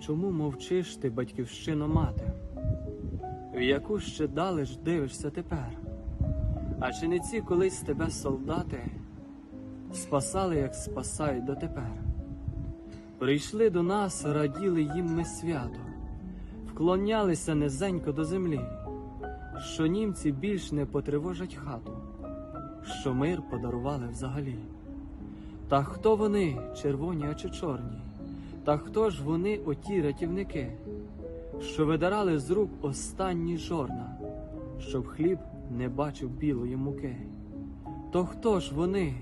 Чому мовчиш ти, батьківщино мати? В яку ще дали ж дивишся тепер? А чи не ці колись тебе солдати спасали, як спасають дотепер? Прийшли до нас, раділи їм ми свято, вклонялися низенько до землі, що німці більш не потривожать хату, що мир подарували взагалі. Та хто вони, червоні а чи чорні? Та хто ж вони, оті рятівники, що видирали з рук останні жорна, щоб хліб не бачив білої муки? То хто ж вони,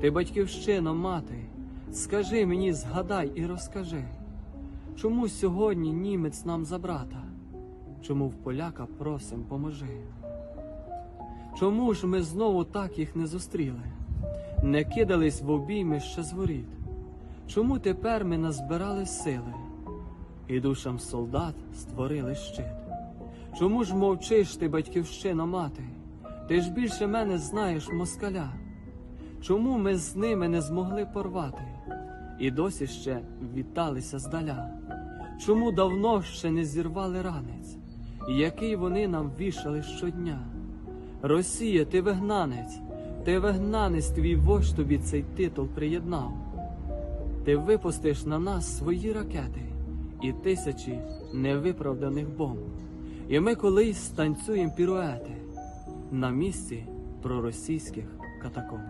ти батьківщино, мати? Скажи мені, згадай і розкажи, чому сьогодні німець нам за брата? Чому в поляка просим поможи? Чому ж ми знову так їх не зустріли? Не кидались в обійми ще з воріт? Чому тепер ми назбирали сили і душам солдат створили щит? Чому ж мовчиш ти, батьківщина мати? Ти ж більше мене знаєш москаля. Чому ми з ними не змогли порвати і досі ще віталися здаля? Чому давно ще не зірвали ранець, який вони нам вішали щодня? Росія, ти вигнанець, ти вигнанець, твій вождь тобі цей титул приєднав. Ти випустиш на нас свої ракети і тисячі невиправданих бомб. І ми колись станцюємо піруети на місці проросійських катакомб.